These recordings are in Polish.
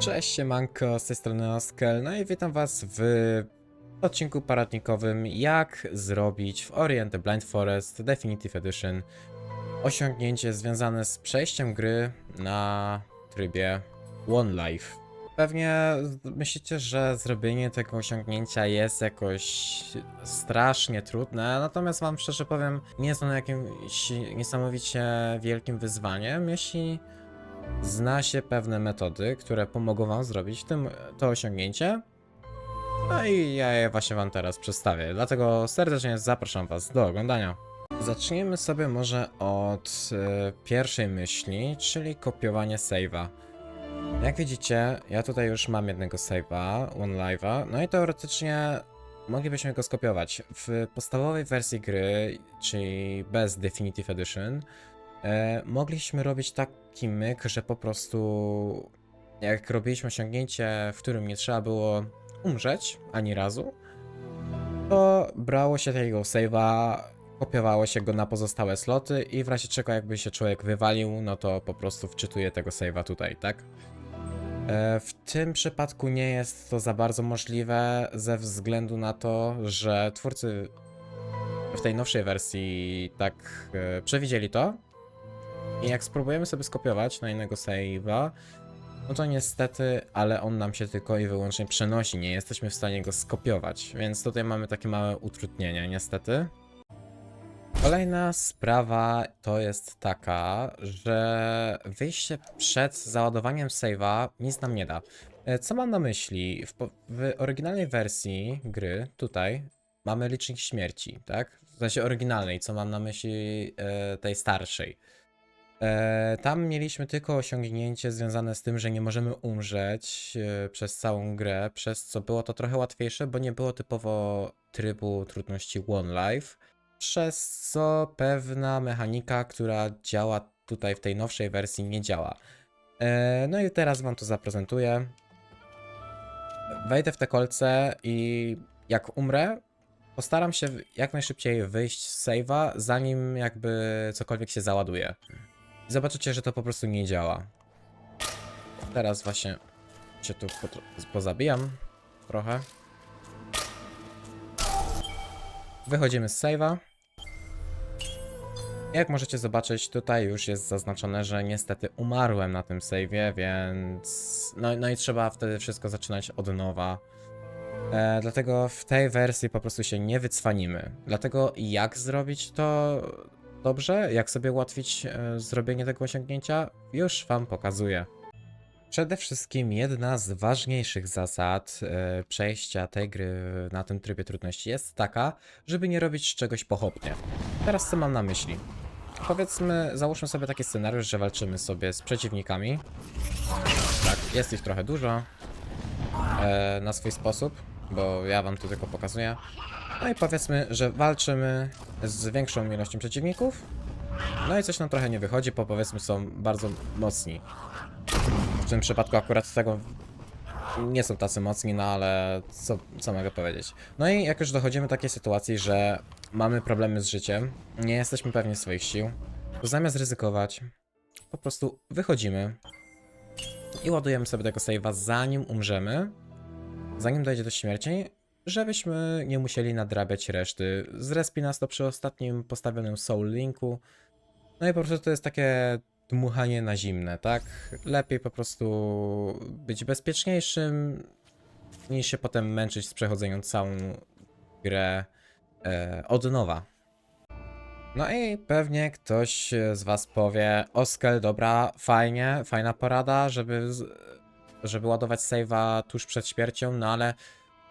Cześć, siemanko, z tej strony Oskel, no i witam was w odcinku paradnikowym jak zrobić w Orient the Blind Forest Definitive Edition osiągnięcie związane z przejściem gry na trybie One Life. Pewnie myślicie, że zrobienie tego osiągnięcia jest jakoś strasznie trudne, natomiast wam szczerze powiem, nie jest ono jakimś niesamowicie wielkim wyzwaniem, jeśli zna się pewne metody, które pomogą wam zrobić tym, to osiągnięcie. No i ja je właśnie wam teraz przedstawię, dlatego serdecznie zapraszam was do oglądania. Zacznijmy sobie może od e, pierwszej myśli, czyli kopiowanie save'a. Jak widzicie, ja tutaj już mam jednego save'a, one live'a, no i teoretycznie moglibyśmy go skopiować. W podstawowej wersji gry, czyli bez Definitive Edition, e, mogliśmy robić taki myk, że po prostu jak robiliśmy osiągnięcie, w którym nie trzeba było umrzeć ani razu, to brało się tego save'a, kopiowało się go na pozostałe sloty i w razie czego jakby się człowiek wywalił, no to po prostu wczytuje tego save'a tutaj, tak? E, W tym przypadku nie jest to za bardzo możliwe ze względu na to, że twórcy w tej nowszej wersji tak e, przewidzieli to. I jak spróbujemy sobie skopiować na innego save'a, no to niestety, ale on nam się tylko i wyłącznie przenosi, nie jesteśmy w stanie go skopiować, więc tutaj mamy takie małe utrudnienia niestety. Kolejna sprawa to jest taka, że wyjście przed załadowaniem save'a nic nam nie da. E, Co mam na myśli? W, w oryginalnej wersji gry, tutaj, mamy licznik śmierci, tak? W sensie oryginalnej, co mam na myśli e, tej starszej. E, tam mieliśmy tylko osiągnięcie związane z tym, że nie możemy umrzeć e, przez całą grę, przez co było to trochę łatwiejsze, bo nie było typowo trybu trudności One Life, przez co pewna mechanika, która działa tutaj w tej nowszej wersji, nie działa. E, no i teraz wam to zaprezentuję. Wejdę w te kolce i jak umrę, postaram się jak najszybciej wyjść z save'a, zanim jakby cokolwiek się załaduje. Zobaczycie, że to po prostu nie działa. Teraz właśnie się tu pozabijam trochę. Wychodzimy z save'a. Jak możecie zobaczyć, tutaj już jest zaznaczone, że niestety umarłem na tym save'ie, więc... No, no i trzeba wtedy wszystko zaczynać od nowa. E, dlatego w tej wersji po prostu się nie wycwanimy. Dlatego jak zrobić to dobrze, jak sobie ułatwić e, zrobienie tego osiągnięcia, już wam pokazuję. Przede wszystkim jedna z ważniejszych zasad e, przejścia tej gry na tym trybie trudności jest taka, żeby nie robić czegoś pochopnie. Teraz co mam na myśli? Powiedzmy, załóżmy sobie taki scenariusz, że walczymy sobie z przeciwnikami. Tak, jest ich trochę dużo. E, na swój sposób, bo ja wam tu tylko pokazuję. No i powiedzmy, że walczymy z większą ilością przeciwników. No i coś nam trochę nie wychodzi, bo powiedzmy są bardzo mocni. W tym przypadku akurat z tego nie są tacy mocni, no ale co, co mogę powiedzieć. No i jak już dochodzimy do takiej sytuacji, że mamy problemy z życiem, nie jesteśmy pewni swoich sił, to zamiast ryzykować, po prostu wychodzimy i ładujemy sobie tego save'a zanim umrzemy, zanim dojdzie do śmierci, żebyśmy nie musieli nadrabiać reszty. Zrespi nas to przy ostatnim postawionym Soul Linku. No i po prostu to jest takie dmuchanie na zimne, tak? Lepiej po prostu być bezpieczniejszym, niż się potem męczyć z przechodzeniem całą grę e, od nowa. No i pewnie ktoś z was powie, Oskel, dobra, fajnie, fajna porada, żeby, żeby ładować save'a tuż przed śmiercią, no ale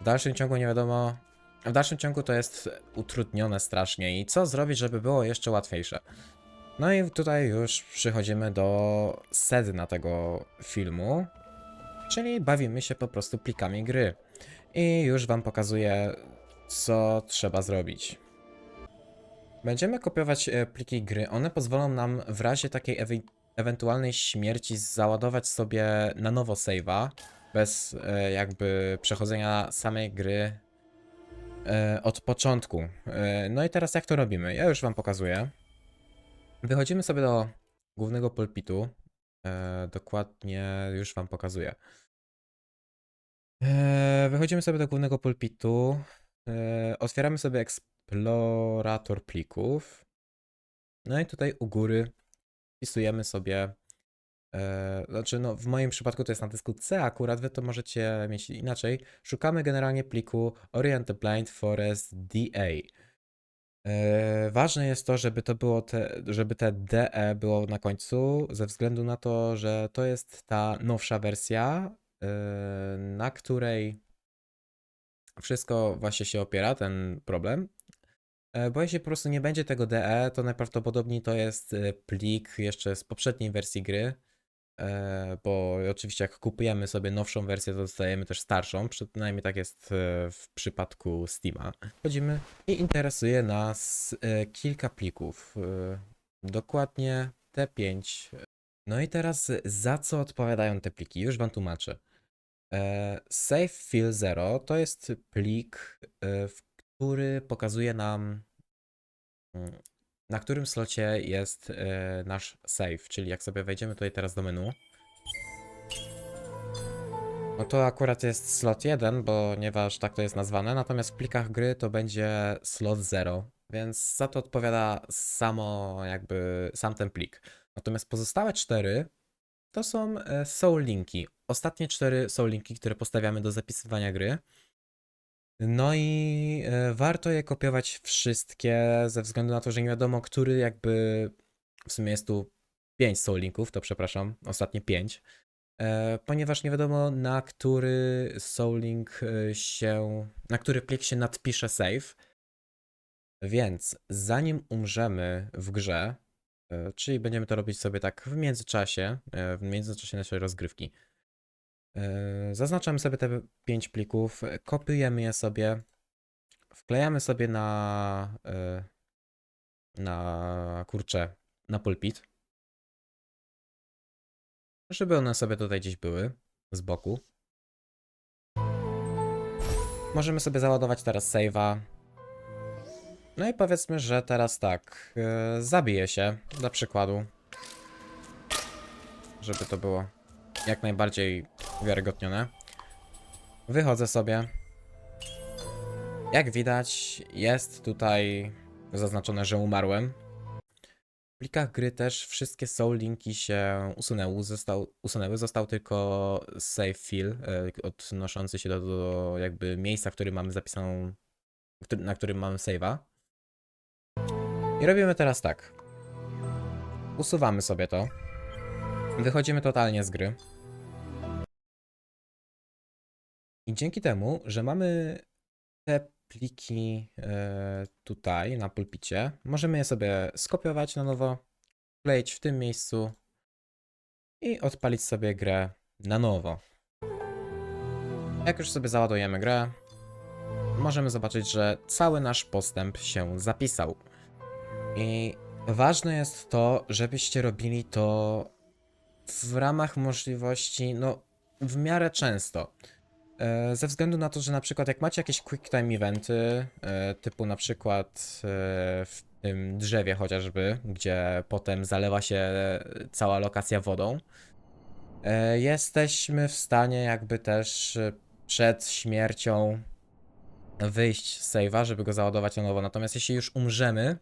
w dalszym ciągu nie wiadomo, w dalszym ciągu to jest utrudnione strasznie i co zrobić, żeby było jeszcze łatwiejsze. No i tutaj już przychodzimy do sedna tego filmu, czyli bawimy się po prostu plikami gry. I już wam pokazuję, co trzeba zrobić. Będziemy kopiować e, pliki gry. One pozwolą nam w razie takiej ewe ewentualnej śmierci załadować sobie na nowo save'a, bez e, jakby przechodzenia samej gry e, od początku. E, no i teraz jak to robimy? Ja już wam pokazuję. Wychodzimy sobie do głównego pulpitu. E, dokładnie już wam pokazuję. Eee, wychodzimy sobie do głównego pulpitu. Eee, otwieramy sobie eksplorator plików. No i tutaj u góry wpisujemy sobie. E, znaczy, no, w moim przypadku to jest na dysku C, akurat wy to możecie mieć inaczej. Szukamy generalnie pliku Orient Blind Forest DA. E, ważne jest to, żeby to było te, żeby te DE było na końcu, ze względu na to, że to jest ta nowsza wersja, e, na której wszystko właśnie się opiera, ten problem. E, Bo jeśli po prostu nie będzie tego DE, to najprawdopodobniej to jest e, plik jeszcze z poprzedniej wersji gry. E, Bo oczywiście jak kupujemy sobie nowszą wersję, to dostajemy też starszą. Przynajmniej tak jest w przypadku Steama. Wchodzimy i interesuje nas kilka plików. Dokładnie te pięć. No i teraz za co odpowiadają te pliki? Już wam tłumaczę. Save Fill Zero to jest plik, w który pokazuje nam, mm, na którym slocie jest e, nasz save. Czyli jak sobie wejdziemy tutaj teraz do menu, no to akurat jest slot 1, ponieważ tak to jest nazwane, natomiast w plikach gry to będzie slot 0, więc za to odpowiada samo jakby sam ten plik. Natomiast pozostałe cztery to są e, soul linki. Ostatnie cztery soul linki, które postawiamy do zapisywania gry. No i e, warto je kopiować wszystkie, ze względu na to, że nie wiadomo, który jakby. W sumie jest tu 5 soul linków, to przepraszam, ostatnie 5. E, ponieważ nie wiadomo, na który soul link e, się. na który plik się nadpisze save. Więc zanim umrzemy w grze, czyli będziemy to robić sobie tak w międzyczasie, w międzyczasie naszej rozgrywki. E, Zaznaczamy sobie te 5 plików, kopiujemy je sobie, wklejamy sobie na, e, na kurczę, na pulpit, żeby one sobie tutaj gdzieś były z boku. Możemy sobie załadować teraz save'a. No i powiedzmy, że teraz tak, e, zabiję się, dla przykładu, żeby to było jak najbardziej uwiarygodnione. Wychodzę sobie. Jak widać, jest tutaj zaznaczone, że umarłem. W plikach gry też wszystkie soul linki się usunęły. Został, usunęły. Został tylko save fill, e, odnoszący się do, do jakby miejsca, w którym mamy zapisaną, na którym mamy save'a. I robimy teraz tak. Usuwamy sobie to. Wychodzimy totalnie z gry. I dzięki temu, że mamy te pliki e, tutaj na pulpicie, możemy je sobie skopiować na nowo, wkleić w tym miejscu i odpalić sobie grę na nowo. Jak już sobie załadujemy grę, możemy zobaczyć, że cały nasz postęp się zapisał. I ważne jest to, żebyście robili to w ramach możliwości, no w miarę często. E, Ze względu na to, że na przykład jak macie jakieś quick time eventy, e, typu na przykład e, w tym drzewie chociażby, gdzie potem zalewa się cała lokacja wodą, jesteśmy w stanie jakby też przed śmiercią wyjść z save'a, żeby go załadować na nowo. Natomiast jeśli już umrzemy,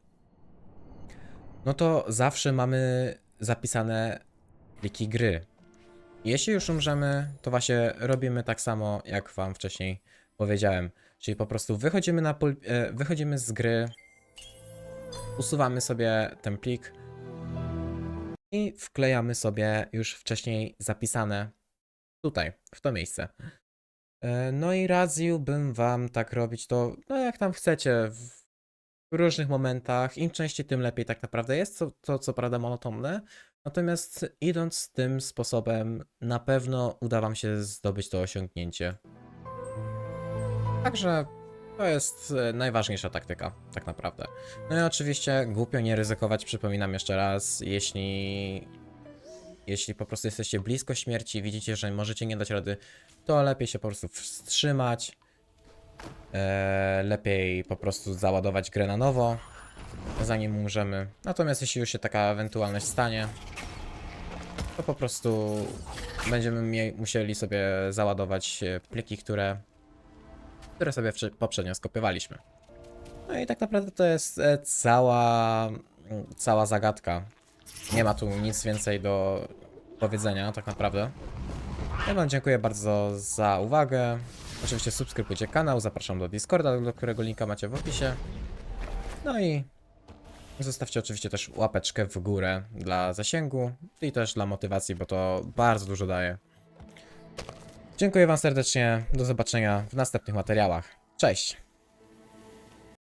no to zawsze mamy zapisane pliki gry. Jeśli już umrzemy, to właśnie robimy tak samo, jak wam wcześniej powiedziałem. Czyli po prostu wychodzimy, na e, wychodzimy z gry, usuwamy sobie ten plik i wklejamy sobie już wcześniej zapisane tutaj, w to miejsce. E, No i radziłbym wam tak robić to, no jak tam chcecie, w w różnych momentach. Im częściej, tym lepiej tak naprawdę jest. To, to co prawda monotonne. Natomiast idąc tym sposobem, na pewno uda Wam się zdobyć to osiągnięcie. Także to jest e, najważniejsza taktyka, tak naprawdę. No i oczywiście głupio nie ryzykować, przypominam jeszcze raz, jeśli. Jeśli po prostu jesteście blisko śmierci, widzicie, że możecie nie dać rady, to lepiej się po prostu wstrzymać. E, lepiej po prostu załadować grę na nowo, zanim umrzemy. Natomiast jeśli już się taka ewentualność stanie, to po prostu będziemy musieli sobie załadować e, pliki, które, które sobie poprzednio skopiowaliśmy. No i tak naprawdę to jest e, cała, mm, cała zagadka. Nie ma tu nic więcej do powiedzenia, tak naprawdę. Ja wam dziękuję bardzo za uwagę. Oczywiście subskrybujcie kanał, zapraszam do Discorda, do którego linka macie w opisie. No i zostawcie oczywiście też łapeczkę w górę dla zasięgu i też dla motywacji, bo to bardzo dużo daje. Dziękuję wam serdecznie, do zobaczenia w następnych materiałach. Cześć!